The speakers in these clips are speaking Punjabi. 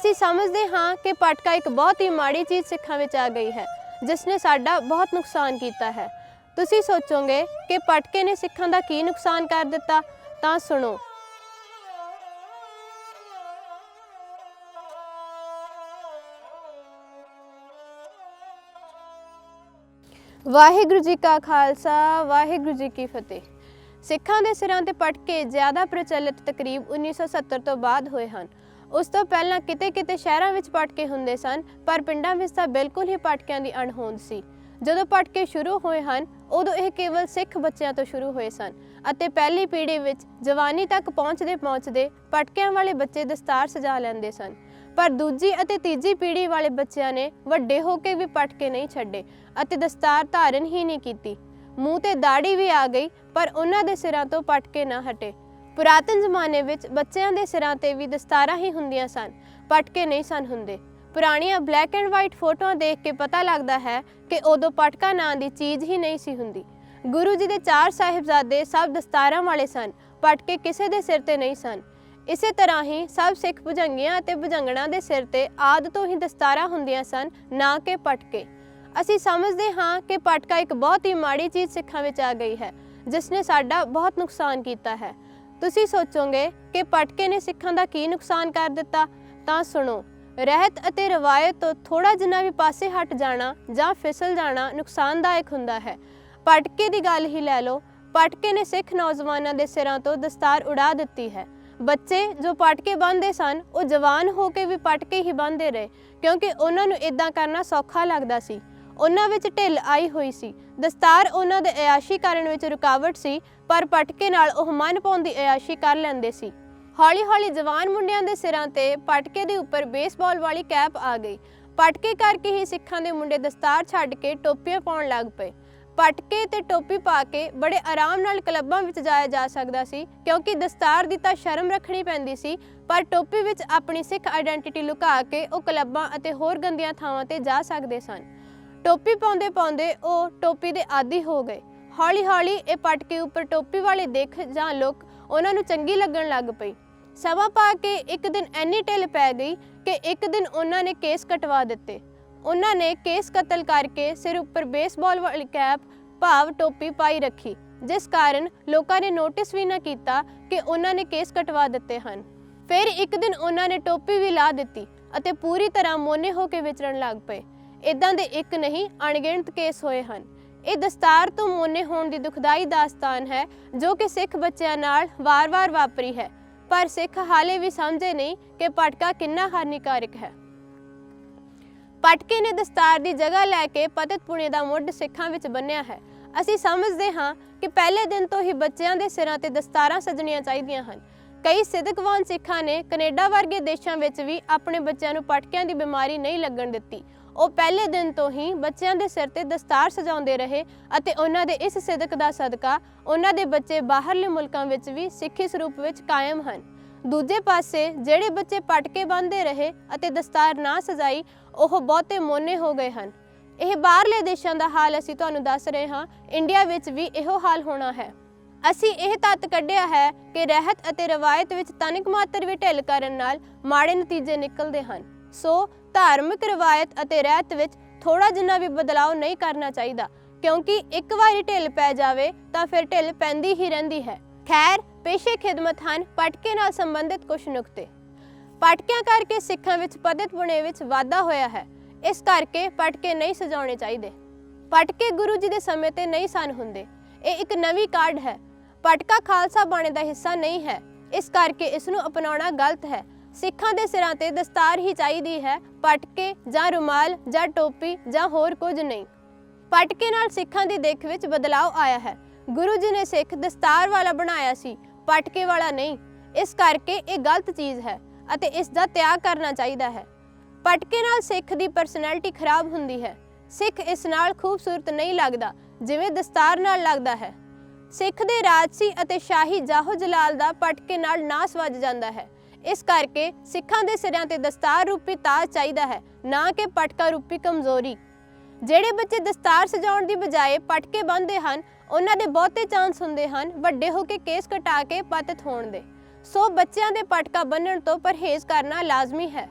ਅਸੀਂ ਸਮਝਦੇ ਹਾਂ ਕਿ ਪਟਕਾ ਇੱਕ ਬਹੁਤ ਹੀ ਮਾੜੀ ਚੀਜ਼ ਸਿੱਖਾਂ ਵਿੱਚ ਆ ਗਈ ਹੈ ਜਿਸ ਨੇ ਸਾਡਾ ਬਹੁਤ ਨੁਕਸਾਨ ਕੀਤਾ ਹੈ। ਤੁਸੀਂ ਸੋਚੋਗੇ ਕਿ ਪਟਕੇ ਨੇ ਸਿੱਖਾਂ ਦਾ ਕੀ ਨੁਕਸਾਨ ਕਰ ਦਿੱਤਾ? ਤਾਂ ਸੁਣੋ। ਵਾਹਿਗੁਰੂ ਜੀ ਕਾ ਖਾਲਸਾ, ਵਾਹਿਗੁਰੂ ਜੀ ਕੀ ਫਤਿਹ। ਸਿੱਖਾਂ ਦੇ ਸਿਰਾਂ ਤੇ ਪਟਕੇ ਜ਼ਿਆਦਾ ਪ੍ਰਚਲਿਤ ਤਕਰੀਬ 1970 ਤੋਂ ਬਾਅਦ ਹੋਏ ਹਨ। ਉਸ ਤੋਂ ਪਹਿਲਾਂ ਕਿਤੇ-ਕਿਤੇ ਸ਼ਹਿਰਾਂ ਵਿੱਚ ਪਟਕੇ ਹੁੰਦੇ ਸਨ, ਪਰ ਪਿੰਡਾਂ ਵਿੱਚ ਤਾਂ ਬਿਲਕੁਲ ਹੀ ਪਟਕਿਆਂ ਦੀ ਅਣਹੋਂਦ ਸੀ। ਜਦੋਂ ਪਟਕੇ ਸ਼ੁਰੂ ਹੋਏ ਹਨ, ਉਦੋਂ ਇਹ ਕੇਵਲ ਸਿੱਖ ਬੱਚਿਆਂ ਤੋਂ ਸ਼ੁਰੂ ਹੋਏ ਸਨ ਅਤੇ ਪਹਿਲੀ ਪੀੜ੍ਹੀ ਵਿੱਚ ਜਵਾਨੀ ਤੱਕ ਪਹੁੰਚਦੇ ਪਹੁੰਚਦੇ ਪਟਕਿਆਂ ਵਾਲੇ ਬੱਚੇ ਦਸਤਾਰ ਸਜਾ ਲੈਂਦੇ ਸਨ। ਪਰ ਦੂਜੀ ਅਤੇ ਤੀਜੀ ਪੀੜ੍ਹੀ ਵਾਲੇ ਬੱਚਿਆਂ ਨੇ ਵੱਡੇ ਹੋ ਕੇ ਵੀ ਪਟਕੇ ਨਹੀਂ ਛੱਡੇ ਅਤੇ ਦਸਤਾਰ ਧਾਰਨ ਹੀ ਨਹੀਂ ਕੀਤੀ। ਮੂੰਹ ਤੇ ਦਾੜੀ ਵੀ ਆ ਗਈ, ਪਰ ਉਹਨਾਂ ਦੇ ਸਿਰਾਂ ਤੋਂ ਪਟਕੇ ਨਾ ਹਟੇ। ਪੁਰਾਤਨ ਜ਼ਮਾਨੇ ਵਿੱਚ ਬੱਚਿਆਂ ਦੇ ਸਿਰਾਂ ਤੇ ਵੀ ਦਸਤਾਰਾਂ ਹੀ ਹੁੰਦੀਆਂ ਸਨ ਪਟਕੇ ਨਹੀਂ ਸਨ ਹੁੰਦੇ। ਪੁਰਾਣੀਆਂ ਬਲੈਕ ਐਂਡ ਵਾਈਟ ਫੋਟੋਆਂ ਦੇਖ ਕੇ ਪਤਾ ਲੱਗਦਾ ਹੈ ਕਿ ਉਦੋਂ ਪਟਕਾ ਨਾਂ ਦੀ ਚੀਜ਼ ਹੀ ਨਹੀਂ ਸੀ ਹੁੰਦੀ। ਗੁਰੂ ਜੀ ਦੇ ਚਾਰ ਸਾਹਿਬਜ਼ਾਦੇ ਸਭ ਦਸਤਾਰਾਂ ਵਾਲੇ ਸਨ ਪਟਕੇ ਕਿਸੇ ਦੇ ਸਿਰ ਤੇ ਨਹੀਂ ਸਨ। ਇਸੇ ਤਰ੍ਹਾਂ ਹੀ ਸਭ ਸਿੱਖ ਭੁਜੰਗੀਆਂ ਅਤੇ ਭੁਜੰਗਣਾ ਦੇ ਸਿਰ ਤੇ ਆਦ ਤੋਂ ਹੀ ਦਸਤਾਰਾਂ ਹੁੰਦੀਆਂ ਸਨ, ਨਾ ਕਿ ਪਟਕੇ ਅਸੀਂ ਸਮਝਦੇ ਹਾਂ ਕਿ ਪਟਕਾ ਇੱਕ ਬਹੁਤ ਹੀ ਮਾੜੀ ਚੀਜ਼ ਸਿੱਖਾਂ ਵਿੱਚ ਆ ਗਈ ਹੈ, ਜਿਸ ਨੇ ਸਾਡਾ ਬਹੁਤ ਨੁਕਸਾਨ ਕੀਤਾ ਹੈ। ਤੁਸੀਂ ਸੋਚੋਗੇ ਕਿ ਪਟਕੇ ਨੇ ਸਿੱਖਾਂ ਦਾ ਕੀ ਨੁਕਸਾਨ ਕਰ ਦਿੱਤਾ? ਤਾਂ ਸੁਣੋ, ਰਹਿਤ ਅਤੇ ਰਵਾਇਤ ਤੋਂ ਥੋੜਾ ਜਿੰਨਾ ਵੀ ਪਾਸੇ ਹਟ ਜਾਣਾ ਜਾਂ ਫਿਸਲ ਜਾਣਾ ਨੁਕਸਾਨਦਾਇਕ ਹੁੰਦਾ ਹੈ। ਪਟਕੇ ਦੀ ਗੱਲ ਹੀ ਲੈ ਲਓ, ਪਟਕੇ ਨੇ ਸਿੱਖ ਨੌਜਵਾਨਾਂ ਦੇ ਸਿਰਾਂ ਤੋਂ ਦਸਤਾਰ ਉਡਾ ਦਿੱਤੀ ਹੈ। ਬੱਚੇ ਜੋ ਪਟਕੇ ਬੰਨ੍ਹਦੇ ਸਨ, ਉਹ ਜਵਾਨ ਹੋ ਕੇ ਵੀ ਪਟਕੇ ਹੀ ਬੰਨ੍ਹਦੇ ਰਹੇ, ਕਿਉਂਕਿ ਉਹਨਾਂ ਨੂੰ ਇਦਾਂ ਕਰਨਾ ਸੌਖਾ ਲੱਗਦਾ ਸੀ। ਉਹਨਾਂ ਵਿੱਚ ਢਿੱਲ ਆਈ ਹੋਈ ਸੀ। ਦਸਤਾਰ ਉਹਨਾਂ ਦੇ ਅਯਾਸ਼ੀ ਕਰਨ ਵਿੱਚ ਰੁਕਾਵਟ ਸੀ, ਪਰ ਪਟਕੇ ਨਾਲ ਉਹ ਮਨ ਪਾਉਣ ਦੀ ਅਯਾਸ਼ੀ ਕਰ ਲੈਂਦੇ ਸੀ। ਹੌਲੀ-ਹੌਲੀ ਜਵਾਨ ਮੁੰਡਿਆਂ ਦੇ ਸਿਰਾਂ ਤੇ ਪਟਕੇ ਦੇ ਉੱਪਰ ਬੇਸਬਾਲ ਵਾਲੀ ਕੈਪ ਆ ਗਈ। ਪਟਕੇ ਕਰਕੇ ਹੀ ਸਿੱਖਾਂ ਦੇ ਮੁੰਡੇ ਦਸਤਾਰ ਛੱਡ ਕੇ ਟੋਪੀਆਂ ਪਾਉਣ ਲੱਗ ਪਏ। ਪਟਕੇ ਤੇ ਟੋਪੀ ਪਾ ਕੇ ਬੜੇ ਆਰਾਮ ਨਾਲ ਕਲੱਬਾਂ ਵਿੱਚ ਜਾਇਆ ਜਾ ਸਕਦਾ ਸੀ, ਕਿਉਂਕਿ ਦਸਤਾਰ ਦੀ ਤਾਂ ਸ਼ਰਮ ਰੱਖਣੀ ਪੈਂਦੀ ਸੀ, ਪਰ ਟੋਪੀ ਵਿੱਚ ਆਪਣੀ ਸਿੱਖ ਆਇਡੈਂਟੀਟੀ ਲੁਕਾ ਕੇ ਉਹ ਕਲੱਬਾਂ ਅਤੇ ਹੋਰ ਗੰਦੀਆਂ ਥਾਵਾਂ ਤੇ ਜਾ ਸਕਦੇ ਸਨ। ਟੋਪੀ ਪਾਉਂਦੇ ਪਾਉਂਦੇ ਉਹ ਟੋਪੀ ਦੇ ਆਦੀ ਹੋ ਗਏ। ਹੌਲੀ-ਹੌਲੀ ਇਹ ਪਟਕੇ ਉੱਪਰ ਟੋਪੀ ਵਾਲੀ ਦੇਖ ਜਾਂ ਲੁੱਕ ਉਹਨਾਂ ਨੂੰ ਚੰਗੀ ਲੱਗਣ ਲੱਗ ਪਈ। ਸਮਾਂ ਪਾ ਕੇ ਇੱਕ ਦਿਨ ਐਨੀ ਢਿੱਲ ਪੈ ਗਈ ਕਿ ਇੱਕ ਦਿਨ ਉਹਨਾਂ ਨੇ ਕੇਸ ਕਟਵਾ ਦਿੱਤੇ। ਉਹਨਾਂ ਨੇ ਕੇਸ ਕਤਲ ਕਰਕੇ ਸਿਰ ਉੱਪਰ ਬੇਸਬਾਲ ਵਾਲੀ ਕੈਪ, ਭਾਵ ਟੋਪੀ ਪਾਈ ਰੱਖੀ, ਜਿਸ ਕਾਰਨ ਲੋਕਾਂ ਨੇ ਨੋਟਿਸ ਵੀ ਨਾ ਕੀਤਾ ਕਿ ਉਹਨਾਂ ਨੇ ਕੇਸ ਕਟਵਾ ਦਿੱਤੇ ਹਨ। ਫਿਰ ਇੱਕ ਦਿਨ ਉਹਨਾਂ ਨੇ ਟੋਪੀ ਵੀ ਲਾ ਦਿੱਤੀ ਅਤੇ ਪੂਰੀ ਤਰ੍ਹਾਂ ਮੋਨੇ ਹੋ ਕੇ ਵਿਚਰਨ ਲੱਗ ਪਏ। ਇਦਾਂ ਦੇ ਇੱਕ ਨਹੀਂ, ਅਣਗਿਣਤ ਕੇਸ ਹੋਏ ਹਨ। ਇਹ ਦਸਤਾਰ ਤੋਂ ਮੋਨੇ ਹੋਣ ਦੀ ਦੁਖਦਾਈ ਦਾਸਤਾਨ ਹੈ, ਜੋ ਕਿ ਸਿੱਖ ਬੱਚਿਆਂ ਨਾਲ ਵਾਰ-ਵਾਰ ਵਾਪਰੀ ਹੈ। ਪਰ ਸਿੱਖ ਹਾਲੇ ਵੀ ਸਮਝੇ ਨਹੀਂ ਕਿ ਪਟਕਾ ਕਿੰਨਾ ਹਾਨੀਕਾਰਕ ਹੈ। ਪਟਕੇ ਨੇ ਦਸਤਾਰ ਦੀ ਜਗ੍ਹਾ ਲੈ ਕੇ ਪਤਿਤ ਪੁਣੇ ਦਾ ਮੁੱਢ ਸਿੱਖਾਂ ਵਿੱਚ ਬੰਨਿਆ ਹੈ। ਅਸੀਂ ਸਮਝਦੇ ਹਾਂ ਕਿ ਪਹਿਲੇ ਦਿਨ ਤੋਂ ਹੀ ਬੱਚਿਆਂ ਦੇ ਸਿਰਾਂ ਤੇ ਦਸਤਾਰਾਂ ਸਜਣੀਆਂ ਚਾਹੀਦੀਆਂ ਹਨ। ਕਈ ਸਿੱਧਕਵਾਨ ਸਿੱਖਾਂ ਨੇ ਕੈਨੇਡਾ ਵਰਗੇ ਦੇਸ਼ਾਂ ਵਿੱਚ ਵੀ ਆਪਣੇ ਬੱਚਿਆਂ ਨੂੰ ਪਟਕਿਆਂ ਦੀ ਬਿਮਾਰੀ ਨਹੀਂ ਲੱਗਣ ਦਿੱਤੀ। ਉਹ ਪਹਿਲੇ ਦਿਨ ਤੋਂ ਹੀ ਬੱਚਿਆਂ ਦੇ ਸਿਰ ਤੇ ਦਸਤਾਰ ਸਜਾਉਂਦੇ ਰਹੇ ਅਤੇ ਉਹਨਾਂ ਦੇ ਇਸ ਸਿਦਕ ਦਾ ਸਦਕਾ ਉਹਨਾਂ ਦੇ ਬੱਚੇ ਬਾਹਰਲੇ ਮੁਲਕਾਂ ਵਿੱਚ ਵੀ ਸਿੱਖੀ ਸਰੂਪ ਵਿੱਚ ਕਾਇਮ ਹਨ। ਦੂਜੇ ਪਾਸੇ ਜਿਹੜੇ ਬੱਚੇ ਪਟਕੇ ਬੰਨ੍ਹਦੇ ਰਹੇ ਅਤੇ ਦਸਤਾਰ ਨਾ ਸਜਾਈ, ਉਹ ਬਹੁਤੇ ਮੋਨੇ ਹੋ ਗਏ ਹਨ। ਇਹ ਬਾਹਰਲੇ ਦੇਸ਼ਾਂ ਦਾ ਹਾਲ ਅਸੀਂ ਤੁਹਾਨੂੰ ਦੱਸ ਰਹੇ ਹਾਂ। ਇੰਡੀਆ ਵਿੱਚ ਵੀ ਇਹੋ ਹਾਲ ਹੋਣਾ ਹੈ। ਅਸੀਂ ਇਹ ਤੱਤ ਕੱਢਿਆ ਹੈ ਕਿ ਰਹਿਤ ਅਤੇ ਰਵਾਇਤ ਵਿੱਚ ਤਨਿਕ ਮਾਤਰ ਵੀ ਢਿੱਲ ਕਰਨ ਨਾਲ ਮਾੜੇ ਨਤੀਜੇ ਨਿਕਲਦੇ ਹਨ। ਸੋ ਧਾਰਮਿਕ ਰਵਾਇਤ ਅਤੇ ਰਹਿਤ ਵਿੱਚ ਥੋੜਾ ਜਿੰਨਾ ਵੀ ਬਦਲਾਅ ਨਹੀਂ ਕਰਨਾ ਚਾਹੀਦਾ। ਕਿਉਂਕਿ ਇੱਕ ਵਾਰੀ ਢਿੱਲ ਪੈ ਜਾਵੇ ਤਾਂ ਫਿਰ ਢਿੱਲ ਪੈਂਦੀ ਹੀ ਰਹਿੰਦੀ ਹੈ। ਖੈਰ, ਪੇਸ਼ੇ ਖਿਦਮਤ ਹਨ ਪਟਕੇ ਨਾਲ ਸੰਬੰਧਿਤ ਕੁਝ ਨੁਕਤੇ। ਪਟਕਿਆਂ ਕਰਕੇ ਸਿੱਖਾਂ ਵਿੱਚ ਪਦਿਤ ਬੁਣੇ ਵਿੱਚ ਵਾਧਾ ਹੋਇਆ ਹੈ। ਇਸ ਕਰਕੇ ਪਟਕੇ ਨਹੀਂ ਸਜਾਉਣੇ ਚਾਹੀਦੇ। ਪਟਕੇ ਗੁਰੂ ਜੀ ਦੇ ਸਮੇਂ ਤੇ ਨਹੀਂ ਸਨ ਹੁੰਦੇ। ਇਹ ਇੱਕ ਨਵੀਂ ਕਾਢ ਹੈ। ਪਟਕਾ ਖਾਲਸਾ ਬਾਣੇ ਦਾ ਹਿੱਸਾ ਨਹੀਂ ਹੈ। ਇਸ ਕਰਕੇ ਇਸ ਨੂੰ ਅਪਣਾਉਣਾ ਗਲਤ ਹੈ। ਸਿੱਖਾਂ ਦੇ ਸਿਰਾਂ ਤੇ ਦਸਤਾਰ ਹੀ ਚਾਹੀਦੀ ਹੈ, ਪਟਕੇ ਜਾਂ ਰੁਮਾਲ ਜਾਂ ਟੋਪੀ ਜਾਂ ਹੋਰ ਕੁਝ ਨਹੀਂ। ਪਟਕੇ ਨਾਲ ਸਿੱਖਾਂ ਦੀ ਦਿੱਖ ਵਿੱਚ ਬਦਲਾਅ ਆਇਆ ਹੈ। ਗੁਰੂ ਜੀ ਨੇ ਸਿੱਖ ਦਸਤਾਰ ਵਾਲਾ ਬਣਾਇਆ ਸੀ, ਪਟਕੇ ਵਾਲਾ ਨਹੀਂ। ਇਸ ਕਰਕੇ ਇਹ ਗਲਤ ਚੀਜ਼ ਹੈ ਅਤੇ ਇਸ ਦਾ ਤਿਆਗ ਕਰਨਾ ਚਾਹੀਦਾ ਹੈ। ਪਟਕੇ ਨਾਲ ਸਿੱਖ ਦੀ ਪਰਸਨੈਲਿਟੀ ਖਰਾਬ ਹੁੰਦੀ ਹੈ। ਸਿੱਖ ਇਸ ਨਾਲ ਖੂਬਸੂਰਤ ਨਹੀਂ ਲੱਗਦਾ, ਜਿਵੇਂ ਦਸਤਾਰ ਨਾਲ ਲੱਗਦਾ ਹੈ। ਸਿੱਖ ਦੇ ਰਾਜਸੀ ਅਤੇ ਸ਼ਾਹੀ ਜਾਹੋ ਜਲਾਲ ਦਾ ਪਟਕੇ ਨਾਲ ਨਾਸ ਵੱਜ ਜਾਂਦਾ ਹੈ। ਇਸ ਕਰਕੇ ਸਿੱਖਾਂ ਦੇ ਸਿਰਾਂ ਤੇ ਦਸਤਾਰ ਰੂਪੀ ਤਾਜ ਚਾਹੀਦਾ ਹੈ, ਨਾ ਕਿ ਪਟਕਾ ਰੂਪੀ ਕਮਜ਼ੋਰੀ। ਜਿਹੜੇ ਬੱਚੇ ਦਸਤਾਰ ਸਜਾਉਣ ਦੀ ਬਜਾਏ ਪਟਕੇ ਬੰਨ੍ਹਦੇ ਹਨ, ਉਹਨਾਂ ਦੇ ਬਹੁਤੇ ਚਾਂਸ ਹੁੰਦੇ ਹਨ ਵੱਡੇ ਹੋ ਕੇ ਕੇਸ ਕਟਾ ਕੇ ਪਤਿਤ ਹੋਣ ਦੇ। ਸੋ ਬੱਚਿਆਂ ਦੇ ਪਟਕਾ ਬੰਨਣ ਤੋਂ ਪਰਹੇਜ਼ ਕਰਨਾ ਲਾਜ਼ਮੀ ਹੈ।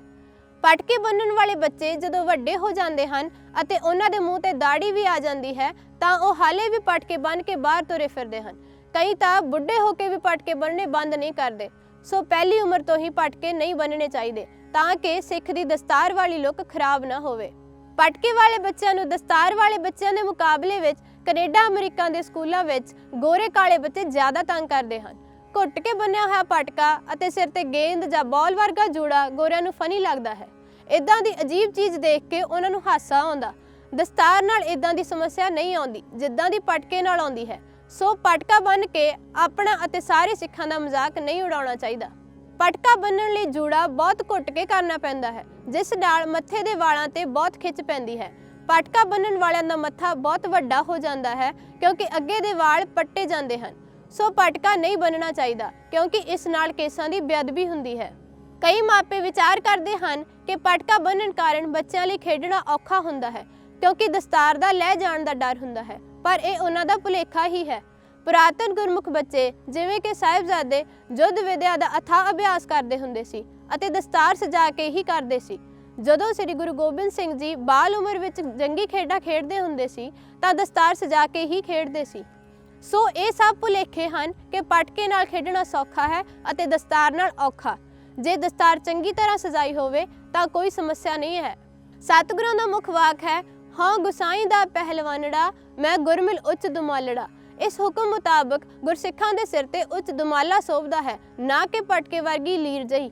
ਪਟਕੇ ਬੰਨਣ ਵਾਲੇ ਬੱਚੇ ਜਦੋਂ ਵੱਡੇ ਹੋ ਜਾਂਦੇ ਹਨ ਅਤੇ ਉਹਨਾਂ ਦੇ ਮੂੰਹ ਤੇ ਦਾੜੀ ਵੀ ਆ ਜਾਂਦੀ ਹੈ, ਤਾਂ ਉਹ ਹਾਲੇ ਵੀ ਪਟਕੇ ਬੰਨ ਕੇ ਬਾਹਰ ਤੁਰੇ ਫਿਰਦੇ ਹਨ। ਕਈ ਤਾਂ ਬੁੱਢੇ ਹੋ ਕੇ ਵੀ ਪਟਕੇ ਬੰਨਣੇ ਬੰਦ ਨਹੀਂ ਕਰਦੇ। ਸੋ ਪਹਿਲੀ ਉਮਰ ਤੋਂ ਹੀ ਪਟਕੇ ਨਹੀਂ ਬੰਨਣੇ ਚਾਹੀਦੇ, ਤਾਂ ਕਿ ਸਿੱਖ ਦੀ ਦਸਤਾਰ ਵਾਲੀ ਲੁੱਕ ਖਰਾਬ ਨਾ ਹੋਵੇ। ਪਟਕੇ ਵਾਲੇ ਬੱਚਿਆਂ ਨੂੰ ਦਸਤਾਰ ਵਾਲੇ ਬੱਚਿਆਂ ਦੇ ਮੁਕਾਬਲੇ ਵਿੱਚ ਕੈਨੇਡਾ, ਅਮਰੀਕਾ ਦੇ ਸਕੂਲਾਂ ਵਿੱਚ ਗੋਰੇ ਕਾਲੇ ਬੱਚੇ ਜ਼ਿਆਦਾ ਤੰਗ ਕਰਦੇ ਹਨ। ਘੁੱਟ ਕੇ ਬੰਨਿਆ ਹੋਇਆ ਪਟਕਾ ਅਤੇ ਸਿਰ ਤੇ ਗੇਂਦ ਜਾਂ ਬਾਲ ਵਰਗਾ ਜੂੜਾ ਗੋਰਿਆਂ ਨੂੰ ਫਨੀ ਲੱਗਦਾ ਹੈ। ਇਦਾਂ ਦੀ ਅਜੀਬ ਚੀਜ਼ ਦੇਖ ਕੇ ਉਹਨਾਂ ਨੂੰ ਹਾਸਾ ਆਉਂਦਾ। ਦਸਤਾਰ ਨਾਲ ਇਦਾਂ ਦੀ ਸਮੱਸਿਆ ਨਹੀਂ ਆਉਂਦੀ, ਜਿੱਦਾਂ ਦੀ ਪਟਕੇ ਨਾਲ ਆਉਂਦੀ ਹੈ। ਸੋ ਪਟਕਾ ਬੰਨ ਕੇ ਆਪਣਾ ਅਤੇ ਸਾਰੇ ਸਿੱਖਾਂ ਦਾ ਮਜ਼ਾਕ ਨਹੀਂ ਉਡਾਉਣਾ ਚਾਹੀਦਾ। ਪਟਕਾ ਬੰਨਣ ਲਈ ਜੂੜਾ ਬਹੁਤ ਘੁੱਟ ਕੇ ਕਰਨਾ ਪੈਂਦਾ ਹੈ, ਜਿਸ ਨਾਲ ਮੱਥੇ ਦੇ ਵਾਲਾਂ ਤੇ ਬਹੁਤ ਖਿੱਚ ਪੈਂਦੀ ਹੈ। ਪਟਕਾ ਬੰਨਣ ਵਾਲਿਆਂ ਦਾ ਮੱਥਾ ਬਹੁਤ ਵੱਡਾ ਹੋ ਜਾਂਦਾ ਹੈ, ਕਿਉਂਕਿ ਅੱਗੇ ਦੇ ਵਾਲ ਪੱਟੇ ਜਾਂਦੇ ਹਨ। ਸੋ ਪਟਕਾ ਨਹੀਂ ਬੰਨਣਾ ਚਾਹੀਦਾ, ਕਿਉਂਕਿ ਇਸ ਨਾਲ ਕੇਸਾਂ ਦੀ ਬੇਅਦਬੀ ਹੁੰਦੀ ਹੈ। ਕਈ ਮਾਪੇ ਵਿਚਾਰ ਕਰਦੇ ਹਨ ਕਿ ਪਟਕਾ ਬੰਨਣ ਕਾਰਨ ਬੱਚਿਆਂ ਲਈ ਖੇਡਣਾ ਔਖਾ ਹੁੰਦਾ ਹੈ ਕਿਉਂਕਿ ਦਸਤਾਰ ਦਾ ਲੈ ਜਾਣ ਦਾ ਡਰ ਹੁੰਦਾ ਹੈ, ਪਰ ਇਹ ਉਹਨਾਂ ਦਾ ਭੁਲੇਖਾ ਹੀ ਹੈ। ਪੁਰਾਤਨ ਗੁਰਮੁਖ ਬੱਚੇ ਜਿਵੇਂ ਕਿ ਸਾਹਿਬਜ਼ਾਦੇ ਜੁੱਧ ਵਿਦਿਆ ਦਾ ਅਥਾ ਅਭਿਆਸ ਕਰਦੇ ਹੁੰਦੇ ਸੀ ਅਤੇ ਦਸਤਾਰ ਸਜਾ ਕੇ ਹੀ ਕਰਦੇ ਸੀ। ਜਦੋਂ ਸ੍ਰੀ ਗੁਰੂ ਗੋਬਿੰਦ ਸਿੰਘ ਜੀ ਬਾਲ ਉਮਰ ਵਿੱਚ ਜੰਗੀ ਖੇਡਾਂ ਖੇਡਦੇ ਹੁੰਦੇ ਸੀ, ਤਾਂ ਦਸਤਾਰ ਸਜਾ ਕੇ ਹੀ ਖੇਡਦੇ ਸੀ। ਸੋ ਇਹ ਸਭ ਭੁਲੇਖੇ ਹਨ ਕਿ ਪਟਕੇ ਨਾਲ ਖੇਡਣਾ ਸੌਖਾ ਹੈ ਅਤੇ ਦਸਤਾਰ ਨਾਲ ਔਖਾ। ਜੇ ਦਸਤਾਰ ਚੰਗੀ ਤਰ੍ਹਾਂ ਸਜਾਈ ਹੋਵੇ, ਤਾਂ ਕੋਈ ਸਮੱਸਿਆ ਨਹੀਂ ਹੈ। ਸਤਿਗੁਰਾਂ ਦਾ ਮੁੱਖ ਵਾਕ ਹੈ ਹਾਂ, ਗੁਸਾਈ ਦਾ ਪਹਿਲਵਾਨੜਾ, ਮੈਂ ਗੁਰਮਿਲ ਉੱਚ ਦੁਮਾਲੜਾ। ਇਸ ਹੁਕਮ ਮੁਤਾਬਕ ਗੁਰਸਿੱਖਾਂ ਦੇ ਸਿਰ ਤੇ ਉੱਚ ਦੁਮਾਲਾ ਸੋਭਦਾ ਹੈ, ਨਾ ਕਿ ਪਟਕੇ ਵਰਗੀ ਲੀਰ ਜਈ।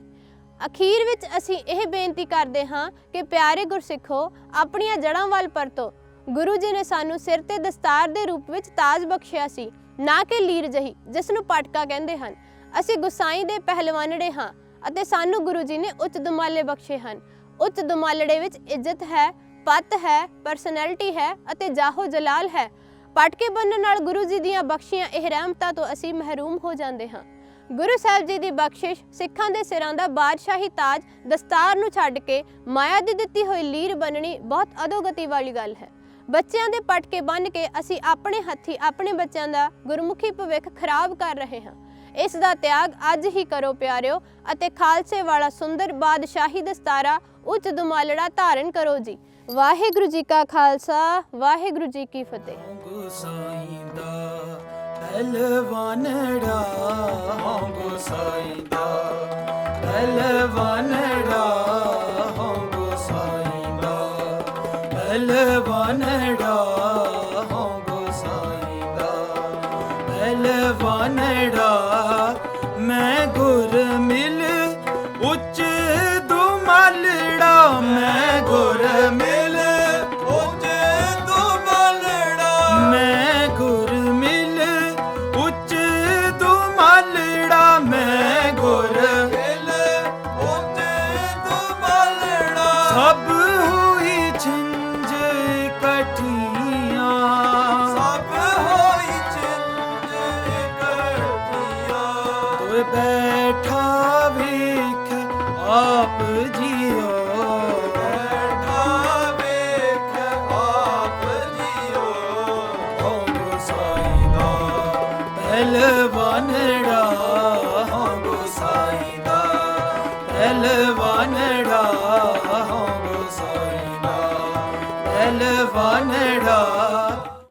ਅਖੀਰ ਵਿੱਚ ਅਸੀਂ ਇਹ ਬੇਨਤੀ ਕਰਦੇ ਹਾਂ ਕਿ ਪਿਆਰੇ ਗੁਰਸਿੱਖੋ, ਆਪਣੀਆਂ ਜੜ੍ਹਾਂ ਵੱਲ ਪਰਤੋ। ਗੁਰੂ ਜੀ ਨੇ ਸਾਨੂੰ ਸਿਰ ਤੇ ਦਸਤਾਰ ਦੇ ਰੂਪ ਵਿੱਚ ਤਾਜ ਬਖਸ਼ਿਆ ਸੀ, ਨਾ ਕਿ ਲੀਰ ਜਹੀ, ਜਿਸ ਨੂੰ ਪਟਕਾ ਕਹਿੰਦੇ ਹਨ। ਅਸੀਂ ਗੁਸਾਈ ਦੇ ਪਹਿਲਵਾਨੜੇ ਹਾਂ ਅਤੇ ਸਾਨੂੰ ਗੁਰੂ ਜੀ ਨੇ ਉੱਚ ਦੁਮਾਲੇ ਬਖਸ਼ੇ ਹਨ। ਉੱਚ ਦੁਮਾਲੜੇ ਵਿੱਚ ਇੱਜ਼ਤ ਹੈ ਪਤ ਹੈ ਪਰਸਨੈਲਿਟੀ ਹੈ ਅਤੇ ਜਾਹੋ ਜਲਾਲ ਹੈ। ਪਟਕੇ ਬੰਨਣ ਨਾਲ ਗੁਰੂ ਜੀ ਦੀਆਂ ਬਖਸ਼ੀਆਂ ਇਹ ਰਹਿਮਤਾਂ ਤੋਂ ਅਸੀਂ ਮਹਿਰੂਮ ਹੋ ਜਾਂਦੇ ਹਾਂ। ਗੁਰੂ ਸਾਹਿਬ ਜੀ ਦੀ ਬਖਸ਼ਿਸ਼ ਸਿੱਖਾਂ ਦੇ ਸਿਰਾਂ ਦਾ ਬਾਦਸ਼ਾਹੀ ਤਾਜ ਦਸਤਾਰ ਨੂੰ ਛੱਡ ਕੇ ਮਾਇਆ ਦੀ ਦਿੱਤੀ ਹੋਈ ਲੀਰ ਬਣਨੀ ਬਹੁਤ ਅਧੋਗਤੀ ਵਾਲੀ ਗੱਲ ਹੈ। ਬੱਚਿਆਂ ਦੇ ਪਟਕੇ ਬੰਨ ਕੇ ਅਸੀਂ ਆਪਣੇ ਹੱਥੀ ਆਪਣੇ ਬੱਚਿਆਂ ਦਾ ਗੁਰਮੁਖੀ ਭਵਿੱਖ ਖਰਾਬ ਕਰ ਰਹੇ ਹਾਂ। ਇਸ ਦਾ ਤਿਆਗ ਅੱਜ ਹੀ ਕਰੋ ਪਿਆਰਿਓ ਅਤੇ ਖਾਲਸੇ ਵਾਲਾ ਸੁੰਦਰ ਬਾਦਸ਼ਾਹੀ ਦਸਤਾਰਾ ਉੱਚ ਦੁਮਾਲੜਾ ਧਾਰਨ ਕਰੋ ਜੀ। ਵਾਹਿਗੁਰੂ ਜੀ ਕਾ ਖਾਲਸਾ, ਵਾਹਿਗੁਰੂ ਜੀ ਕੀ ਫਤਿਹ। ਗੁਸਾਈ ਦਾ ਪਹਿਲਵਾਨੜਾ ਹਾਂ ਦਾ ਪਹਿਲਵਾਨੜਾ ਦੁਮਾਲੜਾ